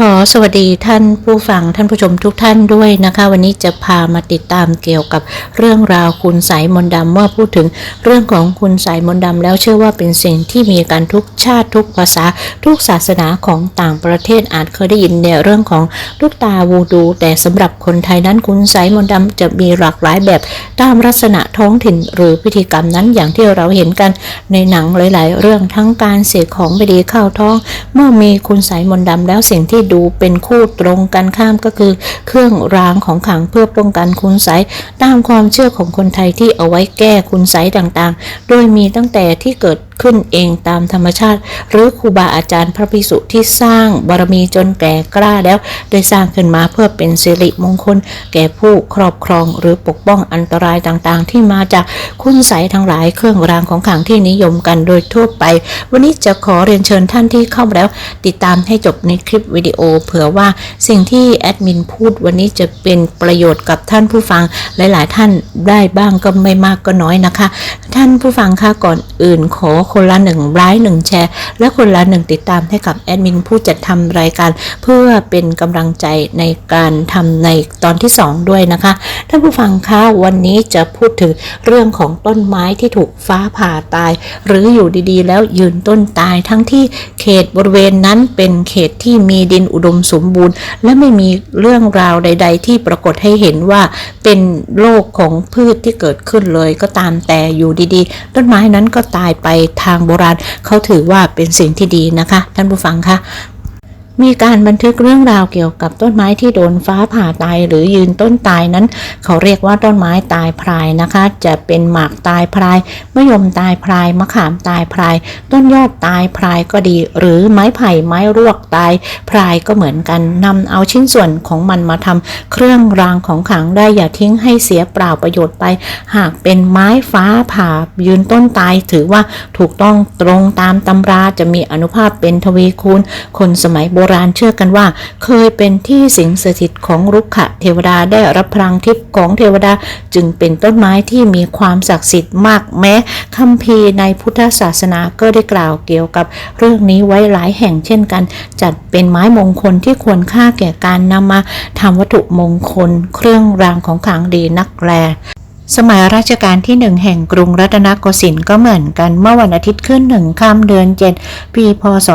ขอสวัสดีท่านผู้ฟังท่านผู้ชมทุกท่านด้วยนะคะ วันนี้จะพามาติดตามเกี่ยวกับเรื่องราวคุณสายมนต์ดำเมื่อพูดถึงเรื่องของคุณสายมนต์ดำแล้วเชื่อว่าเป็นสิ่งที่มีกันทุกชาติทุกภาษาทุกศาสนาของต่างประเทศอาจเคยได้ยินในเรื่องของลูกตาวูดู แต่สำหรับคนไทยนั้นคุณสายมนต์ดำจะมีหลากหลายแบบตามลักษณะท้องถิ่นหรือพิธีกรรมนั้นอย่างที่เราเห็นกันในหนังหลาย ๆ เรื่องทั้งการเสกของไม่ดีเข้าท้อง เมื่อมีคุณสายมนต์ดำแล้วสิ่งที่ดูเป็นคู่ตรงกันข้ามก็คือ เครื่องรางของขลังเพื่อป้องกันคุณไสตามความเชื่อของคนไทยที่เอาไว้แก้คุณไสต่างๆ โดยมีตั้งแต่ที่เกิดขึ้นเองตามธรรมชาติ หรือครูบาอาจารย์พระภิกษุที่สร้างบารมีจนแก่กล้าแล้ว ได้สร้างขึ้นมาเพื่อเป็นสิริมงคล แก่ผู้ครอบครองหรือปกป้องอันตรายต่างๆ ที่มาจากคุณไสทั้งหลายเครื่องรางของขลังที่นิยมกันโดยทั่วไป วันนี้จะขอเรียนเชิญท่านที่เข้ามาแล้ว ติดตามให้จบในคลิปวิดีโอ เผื่อว่าสิ่งที่แอดมินพูดวันนี้จะเป็นประโยชน์กับท่านผู้ฟังหลาย ๆ ท่านได้บ้างก็ไม่มากก็น้อยนะคะ ท่านผู้ฟังค่ะก่อนอื่นขอคนละหนึ่งไลค์หนึ่งแชร์ และคนละหนึ่งติดตามให้กับแอดมินผู้จัดทำรายการ เพื่อเป็นกำลังใจในการทำในตอนที่ 2 ด้วยนะคะ ท่านผู้ฟังคะวันนี้จะพูดถึงเรื่องของต้นไม้ที่ถูกฟ้าผ่าตาย หรืออยู่ดีๆ แล้วยืนต้นตายทั้งที่ เขตบริเวณนั้นเป็นเขตที่มีดินอุดมสมบูรณ์ และไม่มีเรื่องราวใด ๆ ที่ปรากฏให้เห็นว่าเป็นโรคของพืชที่เกิดขึ้นเลยก็ตามแต่อยู่ดีๆ ต้นไม้นั้นก็ตายไปทางโบราณเขาถือว่าเป็นสิ่งที่ดีนะคะ ท่านผู้ฟังคะ มีการบันทึกเรื่องราวเกี่ยวกับต้นไม้ที่โดนฟ้าผ่าตายหรือยืนต้นตายนั้น เขาเรียกว่าต้นไม้ตายพรายนะคะ จะเป็นหมากตายพรายมะยมตายพรายมะขามตายพราย ต้นยอดตายพรายก็ดี หรือไม้ไผ่ไม้รวกตายพรายก็เหมือนกันนำเอาชิ้นส่วนของมันมาทำเครื่องรางของขลังได้อย่าทิ้งให้เสียเปล่าประโยชน์ไป หากเป็นไม้ฟ้าผ่ายืนต้นตายถือว่าถูกต้องตรงตามตำราจะมีอนุภาพเป็นทวีคูณคนสมัยโบราณเชื่อกันว่า เคยเป็นที่สิงสถิตของรุกขะเทวดาได้รับพลังทิพย์ของเทวดาจึงเป็นต้นไม้ที่มีความศักดิ์สิทธิ์มากแม้คัมภีร์ในพุทธศาสนาก็ได้กล่าวเกี่ยวกับเรื่องนี้ไว้หลายแห่งเช่นกัน จัดเป็นไม้มงคลที่ควรค่าแก่การนำมาทำวัตถุมงคล เครื่องรางของขลังดีนักแล สมัยรัชกาลที่หนึ่งแห่งกรุงรัตนโกสินทร์ก็เหมือนกันเมื่อวันอาทิตย์ขึ้นหนึ่งค่ำเดือนเจ็ดปีพศ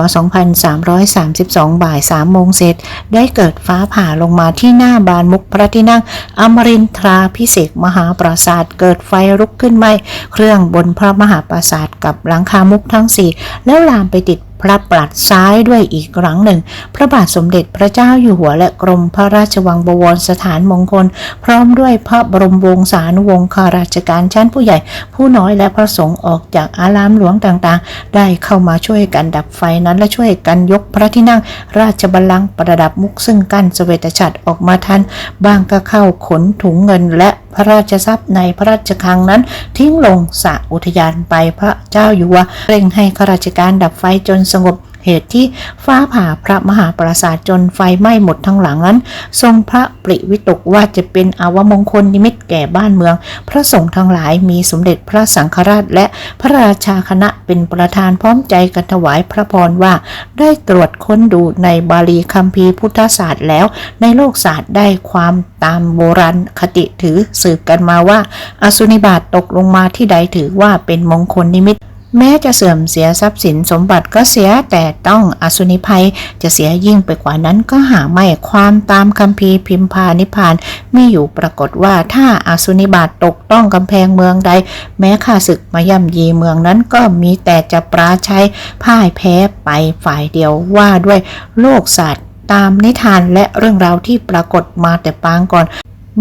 2332 บ่าย3โมงเศษได้เกิดฟ้าผ่าลงมาที่หน้าบานมุกพระที่นั่งอมรินทราพิเศษมหาปราสาทเกิดไฟลุกขึ้นไหมเครื่องบนพระมหาปราสาทกับหลังคามุกทั้งสี่แล้วลามไปติด พระปลัดซ้ายด้วยอีกครั้งหนึ่ง พระบาทสมเด็จพระเจ้าอยู่หัวและกรมพระราชวังบวรสถานมงคล พร้อมด้วยพระบรมวงศานุวงศ์ข้าราชการชั้นผู้ใหญ่ ผู้น้อยและพระสงฆ์ออกจากอารามหลวงต่างๆ ได้เข้ามาช่วยกันดับไฟนั้นและช่วยกันยกพระที่นั่ง ราชบัลลังก์ประดับมุกซึ่งกั้นเสวตฉัตรออกมาทัน บางก็เข้าขนถุงเงินและ ระราชทรัพย์ในพระราชคลังนั้น ทิ้งลงสระอุทยานไปพระเจ้าอยู่หัวเร่งให้ข้าราชการดับไฟจนสงบ เหตุที่ฟ้าผ่าพระมหาปราสาทจนไฟไหม้หมดทั้งหลังนั้น ทรงพระปริวิตกว่าจะเป็นอาวมงคลนิมิตแก่บ้านเมือง พระสงฆ์ทั้งหลายมีสมเด็จพระสังฆราชและพระราชาคณะเป็นประธานพร้อมใจกันถวายพระพรว่า ได้ตรวจค้นดูในบาลีคัมภีร์พุทธศาสตร์แล้ว ในโลกศาสตร์ได้ความตามโบราณคติถือสืบกันมาว่า อสุนิบาตตกลงมาที่ใดถือว่าเป็นมงคลนิมิต แม้จะเสื่อมเสียทรัพย์สินสมบัติก็เสียแต่ต้องอสุนิภัยจะเสียยิ่งไปกว่านั้นก็หาไม่ความตามคัมภีร์พิมพานิพพานมีอยู่ปรากฏว่าถ้าอสุนิบาตตกต้องกำแพงเมืองใด แม้ข้าศึกมาย่ำยีเมืองนั้นก็มีแต่จะปราชัยพ่ายแพ้ไปฝ่ายเดียวว่าด้วยโลกศาสตร์ตามนิทานและเรื่องราวที่ปรากฏมาแต่ปางก่อน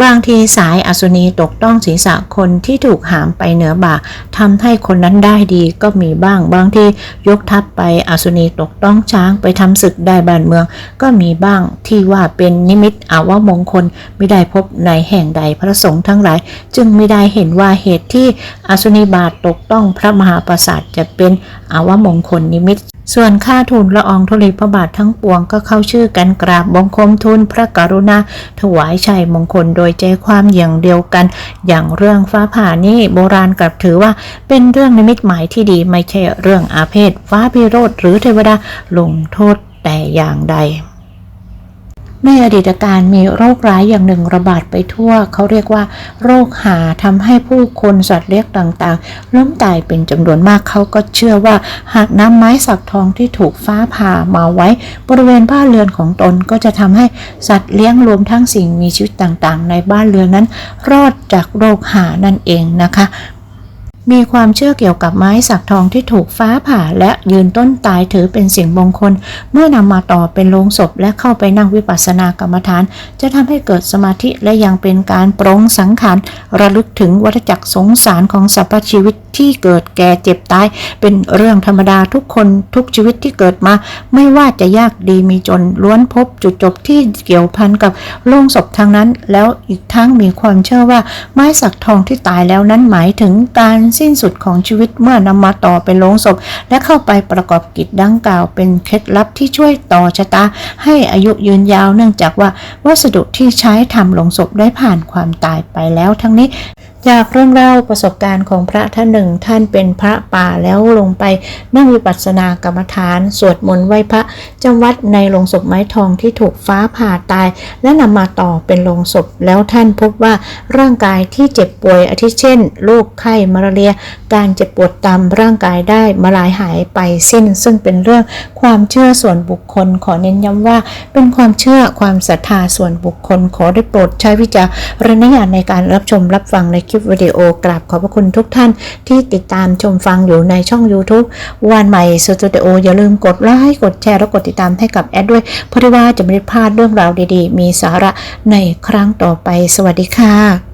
บางทีสายอสุนีตกต้องศีรษะคนที่ถูกหามไปเหนือบ่าทำให้คนนั้นได้ดีก็มีบ้าง บางทียกทัพไปอสุนีตกต้องช้างไปทำศึกได้บ้านเมือง ก็มีบ้างที่ว่าเป็นนิมิตอาวมงคลไม่ได้พบในแห่งใดพระสงฆ์ทั้งหลาย จึงไม่ได้เห็นว่าเหตุที่อสุนีบาทตกต้องพระมหาปราสาทจะเป็นอาวมงคลนิมิต ส่วนค่าทูลละอองธุลีพระบาททั้งปวงก็เข้าชื่อกันกราบบังคมทูลพระกรุณา ถวายชัยมงคลโดยใจความอย่างเดียวกัน อย่างเรื่องฟ้าผ่านี่โบราณกลับถือว่าเป็นเรื่องนิมิตหมายที่ดีไม่ใช่เรื่องอาเพศฟ้าพิโรธหรือเทวดาลงโทษแต่อย่างใด ในอดีตการมีโรคร้ายอย่างหนึ่งระบาดไปทั่ว เขาเรียกว่า โรคหาทำให้ผู้คนสัตว์เลี้ยงต่างๆ ล้มตายเป็นจำนวนมากเขาก็เชื่อว่า หากนำไม้สักทองที่ถูกฟ้าผ่ามาไว้ บริเวณบ้านเรือนของตนก็จะทำให้สัตว์เลี้ยงรวมทั้งสิ่งมีชีวิตต่างๆ ในบ้านเรือนนั้น รอดจากโรคหานั่นเองนะคะ มีความเชื่อเกี่ยวกับไม้สักทองที่ถูกฟ้าผ่าและยืนต้นตายถือเป็นสิ่งมงคล เมื่อนำมาต่อเป็นโลงศพและเข้าไปนั่งวิปัสสนากรรมฐาน จะทำให้เกิดสมาธิและยังเป็นการปรงสังขารระลึกถึงวัฏจักรสงสารของสรรพชีวิตที่เกิดแก่เจ็บตาย เป็นเรื่องธรรมดาทุกคนทุกชีวิตที่เกิดมา ไม่ว่าจะยากดีมีจนล้วนพบจุดจบที่เกี่ยวพันกับโลงศพทางนั้น แล้วอีกทั้งมีความเชื่อว่าไม้สักทองที่ตายแล้วนั้นหมายถึงการสิ้นสุดของชีวิตเมื่อนำมาต่อเป็นโลงศพ และเข้าไปประกอบกิจดังกล่าวเป็นเคล็ดลับที่ช่วยต่อชะตา ให้อายุยืนยาวเนื่องจากว่าวัสดุที่ใช้ทำโลงศพได้ผ่านความตายไปแล้วทั้งนี้ จากเรื่องเล่าประสบการณ์ของพระท่านหนึ่ง ท่านเป็นพระป่าแล้วลงไปนั่งวิปัสสนากรรมฐาน สวดมนต์ไหว้พระจำวัดในโลงศพไม้ทองที่ถูกฟ้าผ่าตาย และนำมาต่อเป็นโลงศพแล้วท่านพบว่าร่างกายที่เจ็บป่วยอาทิเช่นโรคไข้มาลาเรีย การเจ็บปวดตามร่างกายได้มาลายหายไปสิ้น ซึ่งเป็นเรื่องความเชื่อส่วนบุคคลขอเน้นย้ำว่า เป็นความเชื่อความศรัทธาส่วนบุคคลขอได้โปรดใช้วิจารณญาณในการรับชมรับฟังในคลิปวิดีโอกราบขอบพระคุณทุกท่านที่ติดตามชมฟังอยู่ในช่อง YouTube วันใหม่สตูดิโออย่าลืมกดไลค์กดแชร์และกดติดตามให้กับแอดด้วย เพราะที่ว่าจะไม่ได้พลาดเรื่องราวดีๆ มีสาระในครั้งต่อไปสวัสดีค่ะ